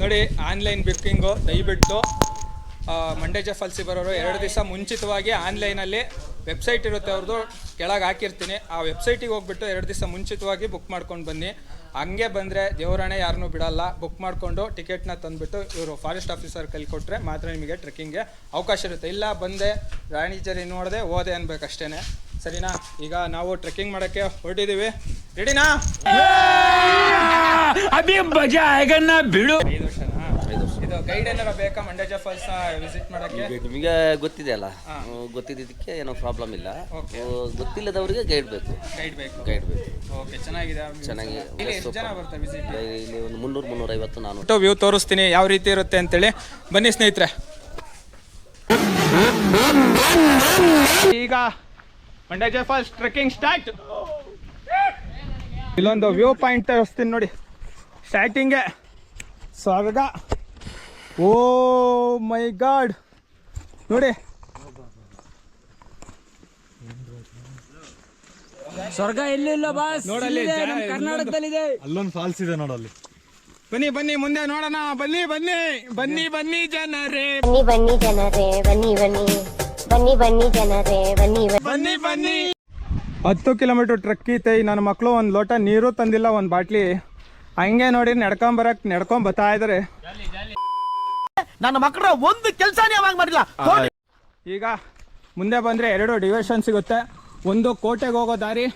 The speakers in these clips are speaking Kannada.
ನೋಡಿ ಆನ್ಲೈನ್ ಬುಕ್ಕಿಂಗು ದಯವಿಟ್ಟು ಮಂಡೇಜ ಫಾಲ್ಸಿಗೆ ಬರೋರು, ಎರಡು ದಿವಸ ಮುಂಚಿತವಾಗಿ ಆನ್ಲೈನಲ್ಲಿ ವೆಬ್ಸೈಟ್ ಇರುತ್ತೆ ಅವ್ರದ್ದು ಕೆಳಗೆ ಹಾಕಿರ್ತೀನಿ. ಆ ವೆಬ್ಸೈಟಿಗೆ ಹೋಗ್ಬಿಟ್ಟು ಎರಡು ದಿವಸ ಮುಂಚಿತವಾಗಿ ಬುಕ್ ಮಾಡ್ಕೊಂಡು ಬನ್ನಿ. ಹಂಗೆ ಬಂದರೆ ದೇವರಾಣೆ ಯಾರನ್ನೂ ಬಿಡಲ್ಲ. ಬುಕ್ ಮಾಡಿಕೊಂಡು ಟಿಕೆಟ್ನ ತಂದುಬಿಟ್ಟು ಇವರು ಫಾರೆಸ್ಟ್ ಆಫೀಸರ್ ಕೈ ಕೊಟ್ಟರೆ ಮಾತ್ರ ನಿಮಗೆ ಟ್ರೆಕ್ಕಿಂಗ್ಗೆ ಅವಕಾಶ ಇರುತ್ತೆ. ಇಲ್ಲ ಬಂದೆ ರಾಣಿಚರಿ ನೋಡಿದೆ ಓದೆ ಅನ್ಬೇಕಷ್ಟೇ ಸರಿನಾ? ಈಗ ನಾವು ಟ್ರೆಕ್ಕಿಂಗ್ ಮಾಡೋಕ್ಕೆ ಹೊರಟಿದ್ದೀವಿ ರೆಡಿನಾ ಬಿಡು. ಗೈಡ್ ಏನಾರ ಬೇಕಾ ಮಂಡ್ಯ ಫಾಲ್ಸ್ ವಿಸಿಟ್ ಮಾಡಕ್ಕೆ? ನಿಮಗೆ ಗೊತ್ತಿದೆ ಅಲ್ಲ. ಗೊತ್ತಿದ್ದಕ್ಕೆ ಏನೋ ಪ್ರಾಬ್ಲಮ್ ಇಲ್ಲ. ಗೊತ್ತಿಲ್ಲದವರಿಗೆ ಗೈಡ್ ಬೇಕು. ಗೈಡ್ ಬೇಕು. ಗೈಡ್ ಬೇಕು. ಓಕೆ ಚೆನ್ನಾಗಿದೆ. ಚೆನ್ನಾಗಿ ಇಲ್ಲಿ ಎಷ್ಟು ಜನ ಬರ್ತಾರೆ ವಿಸಿಟ್ ಇಲ್ಲಿ ಒಂದು ಮುನ್ನೂರು ಮುನ್ನೂರೈವತ್ತು ನಾನು. ವ್ಯೂ ತೋರಿಸ್ತೀನಿ. ಯಾವ ರೀತಿ ಇರುತ್ತೆ ಅಂತೇಳಿ. ಬನ್ನಿ ಸ್ನೇಹಿತರೆ. ಈಗ ಮಂಡ್ಯ ಫಾಲ್ಸ್ ಟ್ರೆಕ್ಕಿಂಗ್ ಸ್ಟಾರ್ಟ್ ಇಲ್ಲೊಂದು ವ್ಯೂ ಪಾಯಿಂಟ್ ತೋರಿಸ್ತೀನಿ ನೋಡಿ. ಸ್ಟಾರ್ಟಿಂಗೆ ಸ್ವರ್ಗ ಓ ಮೈ ಗಾಡ್. ನೋಡಿ. ಸ್ವರ್ಗ ಎಲ್ಲಿಲ್ಲ ಬಾಸ್. ನೋಡಲ್ಲಿ ಕರ್ನಾಟಕದಲ್ಲಿದೆ. ಅಲ್ಲೊಂದು ಫಾಲ್ಸ್ ಇದೆ ನೋಡಲ್ಲಿ. ಬನ್ನಿ ಬನ್ನಿ ಮುಂದೆ ನೋಡೋಣ. ಬನ್ನಿ ಬನ್ನಿ ಬನ್ನಿ ಬನ್ನಿ ಜನರೇ. ಬನ್ನಿ ಬನ್ನಿ ಜನರೇ ಬನ್ನಿ ಬನ್ನಿ. ಬನ್ನಿ ಬನ್ನಿ ಜನರೇ ಬನ್ನಿ ಬನ್ನಿ. ಬನ್ನಿ ಹತ್ತು ಕಿಲೋಮೀಟರ್ ಟ್ರಕ್ ಐತೆ. ಈ ನನ್ನ ಮಕ್ಕಳು ಒಂದು ಲೋಟ ನೀರು ತಂದಿಲ್ಲ ಒಂದು ಬಾಟ್ಲಿ. ಹಂಗೆ ನೋಡಿ ನಡ್ಕೊಂಬರಕ್ ನಡ್ಕೊಂಡ್ ಬರ್ತಾ ಇದಾರೆ. ನನ್ನ ಮಕ್ಕಳ ಒಂದು ಕೆಲಸನೇ ಯಾವಾಗ ಮಾಡಿಲ್ಲ ಈಗ ಮುಂದೆ ಬಂದ್ರೆ ಎರಡು ಡಿವಿಷನ್ ಸಿಗುತ್ತೆ ಒಂದು ಕೋಟೆಗೆ ಹೋಗೋ ದಾರಿ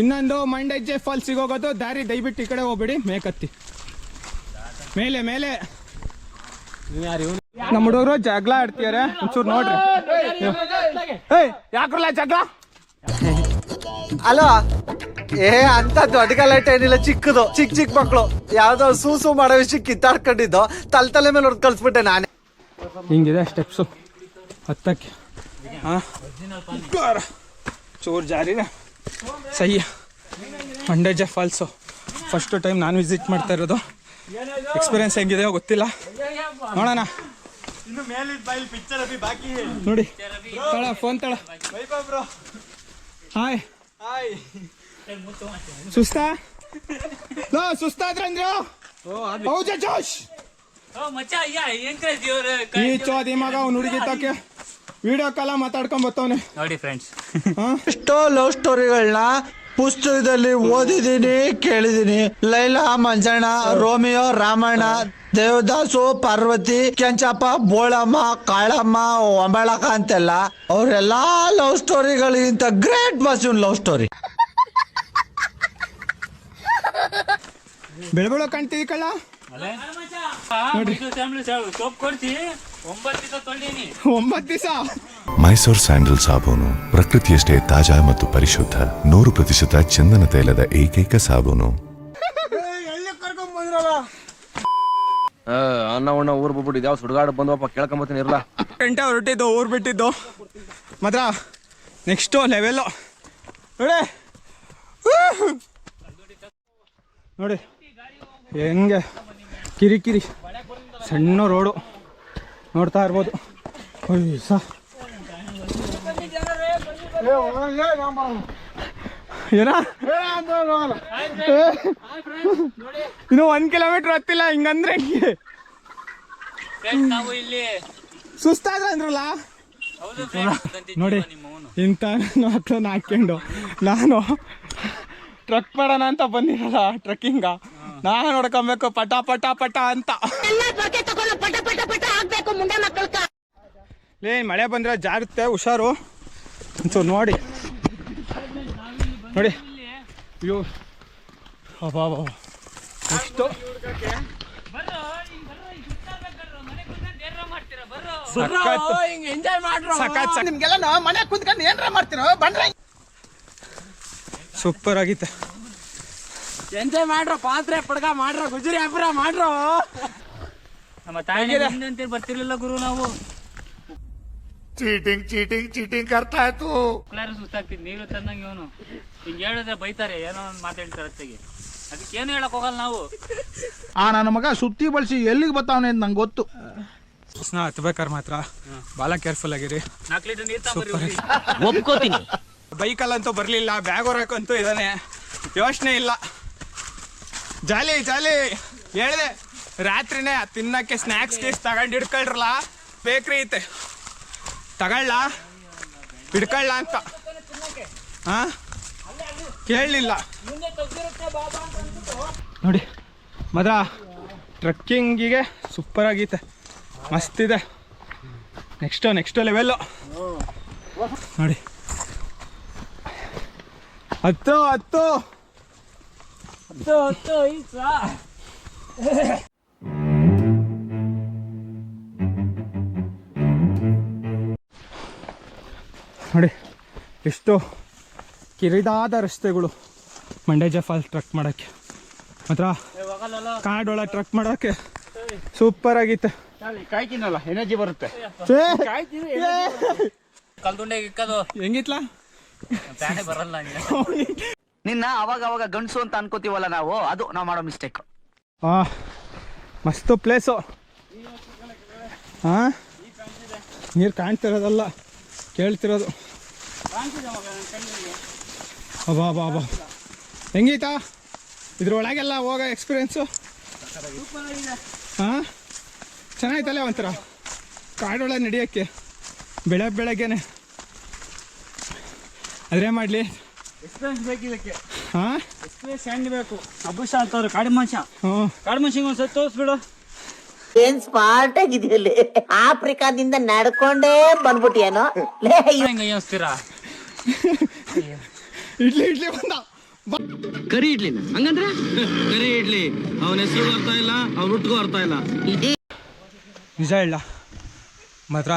ಇನ್ನೊಂದು ಮಂಡಜ್ಜೆ ಫಾಲ್ಸಿಗೆ ಹೋಗೋದು ದಾರಿ ದಯವಿಟ್ಟು ಈ ಕಡೆ ಹೋಗ್ಬಿಡಿ ಮೇಕತ್ತಿ ಮೇಲೆ ಮೇಲೆ ನಮ್ಮ ಹುಡುಗರು ಜಗಳ ಆಡ್ತಿದಾರೆ ಒಂಚೂರು ನೋಡ್ರಿ ಏಯ್ ಯಾಕ್ರಲ್ಲ ಜಗಳ ಅಲೋ ಏ ಅಂತ ದೊಡ್ಡ ಗಲಾಟೆ ಏನಿಲ್ಲ, ಚಿಕ್ಕದು, ಚಿಕ್ಕ ಚಿಕ್ಕ ಮಕ್ಕಳು ಯಾವ್ದೋ ಸೂಸು ಮಾಡೋ ವಿಷಯ ಕಿತ್ತಾಡ್ಕೊಂಡಿದ್ದು, ತಲೆ ತಲೆ ಮೇಲೆ ಹೊಡೆದು ಕಳ್ಸ್ಬಿಟ್ಟೆ ನಾನೇ. ಹಿಂಗಿದೆ ಸ್ಟೆಪ್ಸು ಹತ್ತಕ್ಕೆ. ಹಾಂ ಚೂರು ಜಾರಿನ. ಸಹ್ಯ ಮಂಡೇಜ ಫಾಲ್ಸು ಫಸ್ಟು ಟೈಮ್ ನಾನು ವಿಸಿಟ್ ಮಾಡ್ತಾ ಇರೋದು. ಎಕ್ಸ್ಪೀರಿಯನ್ಸ್ ಹೆಂಗಿದೆಯೋ ಗೊತ್ತಿಲ್ಲ. ನೋಡೋಣ. ನೋಡಿ. ತಳ ಫೋನ್ ತಳ. ಹಾಯ್ ಸುಸ್ತಾ ಲೋ ಸುಸ್ತಾದ್ರಂದ್ರು ಹೌದ ಜೋಶ್ ಈ ಚೋದಿ ಮಗ ಅವ್ನು ಹುಡುಗಿ ತಕ್ಕೆ ವಿಡಿಯೋ ಕಾಲ ಮಾತಾಡ್ಕೊಂಡ್ ಬತ್ತವನೆ ನೋಡಿ ಫ್ರೆಂಡ್ಸ್ ಎಷ್ಟೋ ಲವ್ ಸ್ಟೋರಿಗಳನ್ನ ಪುಸ್ತಕದಲ್ಲಿ ಓದಿದ್ದೀನಿ ಕೇಳಿದೀನಿ ಲೈಲಾ ಮಂಜಣ್ಣ ರೋಮಿಯೋ ರಾಮಣ್ಣ ದೇವದಾಸು ಪಾರ್ವತಿ ಕೆಂಚಪ್ಪ ಬೋಳಮ್ಮ ಕಾಳಮ್ಮ ಒಂಬಳಕ ಅಂತೆಲ್ಲ. ಅವರೆಲ್ಲಾ ಲವ್ ಸ್ಟೋರಿಗಳಿಗಿಂತ ಗ್ರೇಟ್ ಮಸೂನ್ ಲವ್ ಸ್ಟೋರಿ. ಬೆಳಬೆಳ ಕಾಣ್ತೀವಿ ಕಳ್ಳ ಸೋಪ್ ಕೊಡ್ಸಿ ಒಂಬತ್ತು ದಿವಸ ತೊಳ್ದೀನಿ. ಒಂಬತ್ತು ದಿವಸ? ಮೈಸೂರ್ ಸ್ಯಾಂಡಲ್ ಸಾಬೂನು ಪ್ರಕೃತಿಯಷ್ಟೇ ತಾಜಾ ಮತ್ತು ಪರಿಶುದ್ಧ ನೂರು ಪ್ರತಿಶತ ಚಂದನ ತೈಲದ ಏಕೈಕ ಸಾಬೂನು. ಅನ್ನ ಉಣ್ಣ ಊರ್ ಬಿಟ್ಬಿಟ್ಟು ಯಾವ ಸುಡುಗಾಡು ಬಂದವಪ್ಪ ಕೇಳ್ಕೊಂಬತ್ತೀನಿ ಇರಲ್ಲ ಗಂಟೆ ಹೊರಟಿದ್ದು ಊರು ಬಿಟ್ಟಿದ್ದು. ಮಾತ್ರ ನೆಕ್ಸ್ಟು ಲೆವೆಲ್ ನೋಡಿ. ನೋಡಿ. ಹೆಂಗೆ? ಕಿರಿಕಿರಿ. ಸಣ್ಣ ರೋಡು. ನೋಡ್ತಾ ಇರ್ಬೋದು. ಇನ್ನು ಒಂದ್ ಕಿಲೋಮೀಟರ್ ಹತ್ತಿಲ್ಲ ಹಿಂಗಂದ್ರೆ ಹಿಂಗೆ? ಸುಸ್ತಾದ್ರ ಅಂದ್ರಲ್ಲ? ಹೌದು ನೋಡಿ ಇಂತ ಇಂಥ ಮಕ್ಕಳನ್ನ ಹಾಕ್ಕೊಂಡು ನಾನು ಟ್ರಕ್ ಮಾಡೋಣ ಅಂತ ಬಂದಿರಲ್ಲ ಟ್ರಕ್ಕಿಂಗ ನಾನು ನೋಡ್ಕೊಬೇಕು ಪಟ ಪಟ ಪಟ ಅಂತ. ಪಟ ಮುಂದೆ ಮಕ್ಕಳ ಲೇ ಮಳೆ ಬಂದ್ರೆ ಜಾರುತ್ತೆ ಹುಷಾರು. ಒಂಚೂರು ನೋಡಿ. ನೋಡಿ. ಅಯ್ಯೋ. ಅಬ್ಬಾ ಬಂದ್ರೆ ಸೂಪರ್ ಆಗಿತ್ತು. ಎಂಜಾಯ್ ಮಾಡ್ರ ಪಾತ್ರೆ ಪಡ್ಗ ಮಾಡ್ರೋ ಗುಜರಿ ಹಬ್ಬರ ಮಾಡ್ರೋ. ನಮ್ಮ ತಾಯಿ ಹಿಂದಂತೆ ಬರ್ತಿರ್ಲಿಲ್ಲ ಗುರು ನಾವು. ಚೀಟಿಂಗ್ ಚೀಟಿಂಗ್ ಚೀಟಿಂಗ್ ಕರ್ತಾ ಆಯ್ತು ಮಕ್ಳಾರು ಸುಸ್ತಾಗ್ತಿದ್ ನೀರು ತಂದಂಗೆ ಇವನು. ಹಿಂಗ್ ಹೇಳಿದ್ರೆ ಬೈತಾರೆ ಏನೋ ಒಂದು ಮಾತಾಡ್ತಾರೆ ಅತ್ತೆಗೆ. ಅದಕ್ಕೆ ಏನು ಹೇಳಕ್ ಹೋಗಲ್ಲ ನಾವು. ಆ ನನ್ನ ಮಗ ಸುತ್ತಿ ಬಳಸಿ ಎಲ್ಲಿಗೆ ಬರ್ತಾವನೆ ಅಂತ ನಂಗೆ ಗೊತ್ತು. ಸ್ನಾ ಹತ್ಬೇಕಾದ್ರೆ ಮಾತ್ರ. ಭಾಳ ಕೇರ್ಫುಲ್ ಆಗಿರಿ. ನಾಲ್ಕು ಲೀಟರ್ ನೀರು ತಗೊಂಡ್ರಿ ಒಪ್ಕೋತೀನಿ. ಬೈಕಲ್ಲಂತೂ ಬರಲಿಲ್ಲ ಬ್ಯಾಗ್ ಹೊರಕಂತೂ ಇದ್ದಾನೆ ಯೋಚನೆ ಇಲ್ಲ. ಜಾಲಿ ಜಾಲಿ. ಹೇಳಿದೆ. ರಾತ್ರಿನೇ ತಿನ್ನಕ್ಕೆ ಸ್ನ್ಯಾಕ್ಸ್ ಗೀಸ್ ತಗೊಂಡು ಹಿಡ್ಕೊಳ್ರಲ್ಲ? ಬೇಕ್ರಿ ಐತೆ. ತಗೊಳ್ಳ? ಹಿಡ್ಕೊಳ್ಳ ಅಂತ. ಹಾ? ಕೇಳಲಿಲ್ಲ. ನೋಡಿ ಮದ ಟ್ರಕ್ಕಿಂಗಿಗೆ ಸೂಪರ್ ಆಗೈತೆ. ಮಸ್ತಿದೆ ನೆಕ್ಸ್ಟು ನೆಕ್ಸ್ಟ್ ಲೆವೆಲ್ಲು ನೋಡಿ. ಹತ್ತು ಹತ್ತು. ನೋಡಿ ಎಷ್ಟು ಕಿರಿದಾದ ರಸ್ತೆಗಳು ಮಂಡ್ಯ ಫಾಲ್ ಟ್ರಕ್ ಮಾಡೋಕ್ಕೆ. ಮಾತ್ರ ಕಾಡೊಳಗೆ ಟ್ರಕ್ ಮಾಡೋಕ್ಕೆ ಸೂಪರ್ ಆಗಿತ್ತು. ಕಾಯ್ತೀನಲ್ಲ ಎನರ್ಜಿ ಬರುತ್ತೆ. ಕಲ್ದುಂಡೆ ಇಕ್ಕದು. ಹೆಂಗಿತ್ಲಾ? ಬರಲ್ಲ ನಿನ್ನ ಅವಾಗ ಅವಾಗ ಗಂಡಸು ಅಂತ ಅನ್ಕೋತೀವಲ್ಲ ನಾವು ಅದು ನಾವು ಮಾಡೋ ಮಿಸ್ಟೇಕ್ ಹಾ ಮಸ್ತು ಪ್ಲೇಸು ಹಾಂ ನೀರು ಕಾಣ್ತಿರೋದಲ್ಲ ಕೇಳ್ತಿರೋದು. ಅಬ್ಬಾ ಅಬ್ಬಾ ಅಬ್ಬಾ. ಹೆಂಗೈತಾ ಇದ್ರೊಳಗೆಲ್ಲ ಹೋಗೋ ಎಕ್ಸ್ಪೀರಿಯನ್ಸು ಹಾಂ? ಚೆನ್ನಾಯ್ತಲ್ಲ ಒಂಥರ? ಕಾಡೊಳಗೆ ನಡೆಯೋಕ್ಕೆ ಬೆಳೆ ಬೆಳಗ್ಗೆನೆ. ಅದೇ ಮಾಡಲಿ. ಹಾಂ? ಅಭುಷ ಅಂತವ್ರು ಕಾಡು ಮನುಷ್ಯ. ಹ್ಞೂ ಕಾಡು ಮನುಷ್ಯಂಗೆ ಒಂದ್ಸತಿ ತೋರಿಸ್ಬಿಡು. ಏನ್ ಸ್ಮಾರ್ಟ್ ಆಗಿದೆಯಲ್ಲಿ ಆಫ್ರಿಕಾದಿಂದ ನಡ್ಕೊಂಡೇ ಬಂದ್ಬಿಟ್ಟಿಯೇನೋ ಲೇ ಹೆಂಗೆ ಅನಿಸ್ತೀರಾ ಇಡ್ಲಿ ಇಡ್ಲಿ ಬಂದ. ಕರಿ ಇಡ್ಲಿ ಹಂಗಂದ್ರೆ? ಕರಿ ಇಡ್ಲಿ. ಅವನ ಹೆಸರು ಅರ್ಥ ಇಲ್ಲ ಅವ್ನ ಹುಟ್ಟಿಗೂ ಅರ್ಥ ಇಲ್ಲ. ನಿಜ ಇಲ್ಲ ಮಾತ್ರ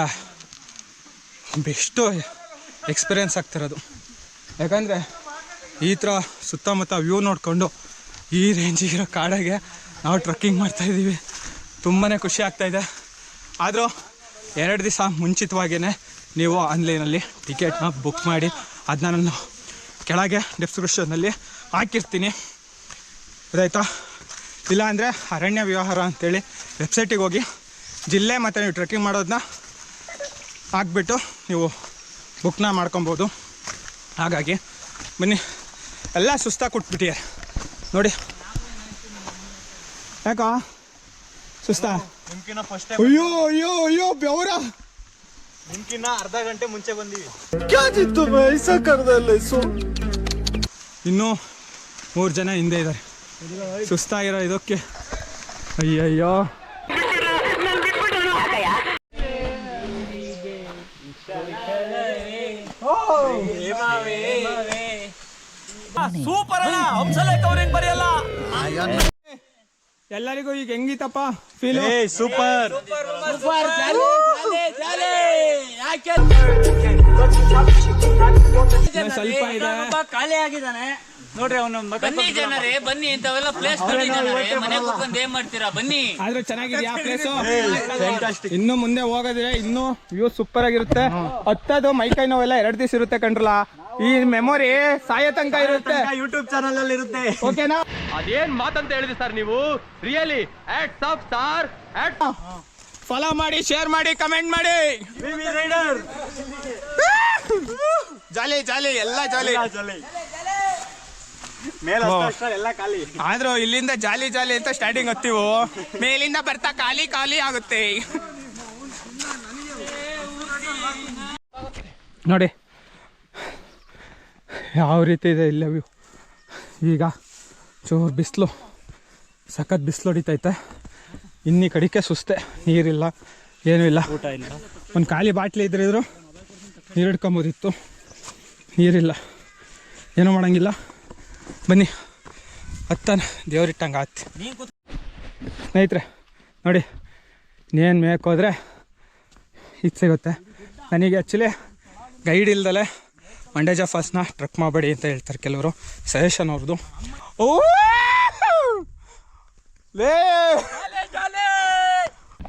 ಬೆಸ್ಟು ಎಕ್ಸ್ಪೀರಿಯೆನ್ಸ್ ಆಗ್ತಿರೋದು. ಯಾಕಂದರೆ ಈ ಥರ ಸುತ್ತಮುತ್ತ ವ್ಯೂ ನೋಡಿಕೊಂಡು ಈ ರೇಂಜಿಗಿರೋ ಕಾಡಾಗೆ ನಾವು ಟ್ರಕ್ಕಿಂಗ್ ಮಾಡ್ತಾಯಿದ್ದೀವಿ ತುಂಬಾ ಖುಷಿ ಆಗ್ತಾ ಇದೆ. ಆದರೂ ಎರಡು ದಿವಸ ಮುಂಚಿತವಾಗಿಯೇ ನೀವು ಆನ್ಲೈನಲ್ಲಿ ಟಿಕೆಟ್ನ ಬುಕ್ ಮಾಡಿ ಅದನ್ನ ನಾನು ಕೆಳಗೆ ಡಿಸ್ಕ್ರಿಪ್ಷನ್ನಲ್ಲಿ ಹಾಕಿರ್ತೀನಿ. ಅದಾಯ್ತಾ ಇಲ್ಲಾಂದರೆ ಅರಣ್ಯ ವ್ಯವಹಾರ ಅಂತೇಳಿ ವೆಬ್ಸೈಟಿಗೆ ಹೋಗಿ ಜಿಲ್ಲೆ ಮತ್ತು ನೀವು ಟ್ರೆಕ್ಕಿಂಗ್ ಮಾಡೋದನ್ನ ಹಾಕ್ಬಿಟ್ಟು ನೀವು ಬುಕ್ನ ಮಾಡ್ಕೊಬೋದು. ಹಾಗಾಗಿ ಬನ್ನಿ, ಎಲ್ಲ ಸುಸ್ತಾಗಿ ಕೊಟ್ಬಿಟ್ಟಿದ್ದಾರೆ ನೋಡಿ. ಯಾಕ? ಸುಸ್ತಾ? ನಿಮ್ಕಿನ್ನ ಫಸ್ಟ್ ಅಯ್ಯೋ ಅಯ್ಯೋ ಅಯ್ಯೋ ಬೆವರ. ನಿಮ್ಕಿನ್ನ ಅರ್ಧ ಗಂಟೆ ಮುಂಚೆ ಬಂದೀವಿ. ಕ್ಯಾಜಿತ್ತು ಮೈಸ ಕರ್ದಲ್ಲ ಸು? ಇನ್ನೂ ಮೂರು ಜನ ಹಿಂದೆ ಇದ್ದಾರೆ ಸುಸ್ತಾಗಿರೋ ಇದಕ್ಕೆ ಅಯ್ಯಯ್ಯೋ. ಎಲ್ಲರಿಗೂ ಈಗ ಹೆಂಗಿತ್ತಪ್ಪ? Feel super. ಸೂಪರ್ ಸ್ವಲ್ಪ ಇದೆ. ಖಾಲಿ ಆಗಿದ್ದಾನೆ. ನೋಡ್ರಿ ಅವನು ಬನ್ನಿ ಜನರೇ ಬನ್ನಿ ಇಂಥವೆಲ್ಲ ಪ್ಲೇಸ್ ಮನೆ ಕೂತ್ಕೊಂಡು ಏನ್ ಮಾಡ್ತೀರಾ? ಬನ್ನಿ. ಆದ್ರೂ ಚೆನ್ನಾಗಿದ್ಯಾ ಪ್ಲೇಸ್ ಇನ್ನು ಮುಂದೆ ಹೋಗೋದ್ರೆ ಇನ್ನು ವ್ಯೂ ಸೂಪರ್ ಆಗಿರುತ್ತೆ. ಹತ್ತದು ಮೈಕೈ ನೋವೆಲ್ಲ ಎರಡು ದಿವಸ ಇರುತ್ತೆ ಕಂಡ್ರಲ್ಲ? ಈ ಮೆಮೊರಿ ಸಾಯೋ ತನಕ ಇರುತ್ತೆ. ಯೂಟ್ಯೂಬ್ ಚಾನಲ್ ಅಲ್ಲಿ ಇರುತ್ತೆ. ಓಕೆನಾ ಅದೇನ್ ಮಾತಂತ ಹೇಳಿದ್ರಿ ಸರ್ ನೀವು? ರಿಯಲಿ ಆಟ್ ಆಫ್ ಸ್ಟಾರ್ ಆಟ್ ಫಾಲೋ ಮಾಡಿ ಶೇರ್ ಮಾಡಿ ಕಮೆಂಟ್ ಮಾಡಿ. ರೈಡರ್ ಜಾಲಿ ಜಾಲಿ ಎಲ್ಲ ಜಾಲಿ. ಜಾಲಿ. ಓ. ಎಲ್ಲ ಖಾಲಿ. ಆದ್ರೂ ಇಲ್ಲಿಂದ ಜಾಲಿ ಜಾಲಿ ಅಂತ ಸ್ಟಾರ್ಟಿಂಗ್ ಹತ್ತಿವು? ಮೇಲಿಂದ ಬರ್ತಾ ಖಾಲಿ ಖಾಲಿ ಆಗುತ್ತೆ. ನೋಡಿ ಯಾವ ರೀತಿ ಇದೆ ಇಲ್ಲ ವ್ಯೂ ಈಗ ಚೂರು ಬಿಸಿಲು ಸಖತ್ ಬಿಸಿಲು ಹೊಡಿತೈತೆ. ಇನ್ನಿ ಕಡಿಕೆ ಸುಸ್ತೆ ನೀರಿಲ್ಲ ಏನೂ ಇಲ್ಲ. ಊಟ ಇಲ್ಲ. ಒಂದು ಖಾಲಿ ಬಾಟ್ಲಿ ಇದ್ರಿದ್ರು ನೀರು ಹಿಡ್ಕೊಂಬೋದಿತ್ತು ನೀರಿಲ್ಲ. ಏನೂ ಮಾಡೋಂಗಿಲ್ಲ. ಬನ್ನಿ ಹತ್ತಾನ ದೇವ್ರಿಟ್ಟಂಗೆ ಆತಿ ಸ್ನೇಹಿತರೆ ನೋಡಿ ಇನ್ನೇನು ಮೇಕೋದ್ರೆ ಇದು ಸಿಗುತ್ತೆ. ನನಗೆ ಆ್ಯಕ್ಚುಲಿ ಗೈಡ್ ಇಲ್ದಲೆ ಮಂಡ್ಯಜ ಫಾಲ್ಸ್ನ ಟ್ರಕ್ ಮಾಡಬೇಡಿ ಅಂತ ಹೇಳ್ತಾರೆ ಕೆಲವರು. ಸಜೆಷನ್ ಅವ್ರದ್ದು. ಓ! ಲೇ!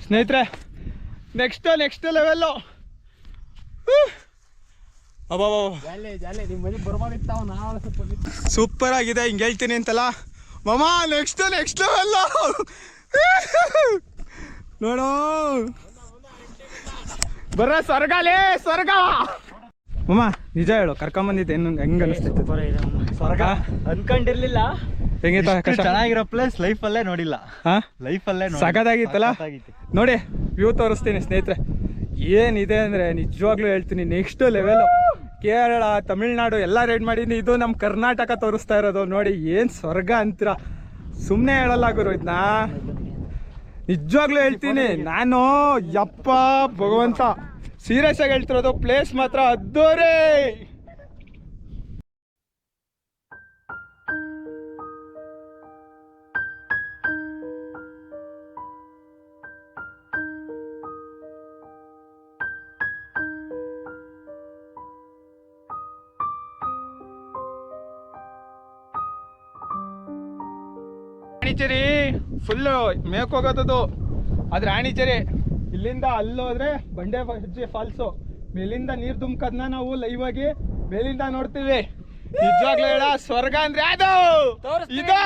ಸ್ನೇಹಿತರೆ ನೆಕ್ಸ್ಟ್ ನೆಕ್ಸ್ಟ್ ಲೆವೆಲ್ಲು ಸೂಪರ್ ಆಗಿದೆ ಹಿಂಗೆ ಹೇಳ್ತೀನಿ ಅಂತಲ್ಲ. ಮಮ್ಮ ನೆಕ್ಸ್ಟ್ ನೆಕ್ಸ್ಟ್ ಲೆವೆಲ್ ನೋಡು. ಬರ ಸ್ವರ್ಗಲೇ ಸ್ವರ್ಗ. ಮಮ್ಮ ನಿಜ ಹೇಳು ಕರ್ಕೊಂಬಂದಿದ್ದೆ ಏನು ಹೆಂಗೆ ಅನಿಸ್ತೈತೆ ಸ್ವರ್ಗ ಅನ್ಕೊಂಡಿರ್ಲಿಲ್ಲ. ಹೆಂಗಿತ್ತ ಆಕಾಶ ಚೆನ್ನಾಗಿರೋ ಪ್ಲೇಸ್ ಲೈಫ್ ಅಲ್ಲೇ ನೋಡಿಲ್ಲ. ಹಾ? ಲೈಫ್ ಅಲ್ಲೇ ಸಖತ್ತಾಗಿತ್ತಲ್ಲ? ಸಖತ್ತಾಗಿತ್ತು. ನೋಡಿ ವ್ಯೂ ತೋರಿಸ್ತೀನಿ ಸ್ನೇಹಿತರೆ. ಏನಿದೆ ಅಂದರೆ ನಿಜವಾಗ್ಲೂ ಹೇಳ್ತೀನಿ ನೆಕ್ಸ್ಟ್ ಲೆವೆಲ್ ಕೇರಳ ತಮಿಳ್ನಾಡು ಎಲ್ಲ ರೈಡ್ ಮಾಡೀನಿ ಇದು ನಮ್ಮ ಕರ್ನಾಟಕ ತೋರಿಸ್ತಾ ಇರೋದು. ನೋಡಿ ಏನು ಸ್ವರ್ಗ ಅಂತೀರ? ಸುಮ್ಮನೆ ಹೇಳಲ್ಲ ಗುರು ಇದನ್ನ ನಿಜವಾಗ್ಲೂ ಹೇಳ್ತೀನಿ ನಾನು ಯಪ್ಪ ಭಗವಂತ. ಸೀರಿಯಸ್ ಆಗಿ ಹೇಳ್ತಿರೋದು ಪ್ಲೇಸ್ ಮಾತ್ರ ಅದ್ದೋರೇ. ರಾಣಿಚೇರಿ ಫುಲ್ಲು ಮೇಕ್ ಹೋಗೋದದು ಅದು ರಾಣಿಚೇರಿ ಇಲ್ಲಿಂದ ಅಲ್ಲೋದ್ರೆ ಬಂಡೆ ಹೆಜ್ಜೆ ಫಾಲ್ಸು ಮೇಲಿಂದ ನೀರು ತುಂಬಕದ್ನ ನಾವು ಲೈವ್ ಆಗಿ ಮೇಲಿಂದ ನೋಡ್ತೀವಿ. ನಿಜವಾಗ್ಲೂ ಹೇಳ ಸ್ವರ್ಗ ಅಂದ್ರೆ ಅದು ಇದು!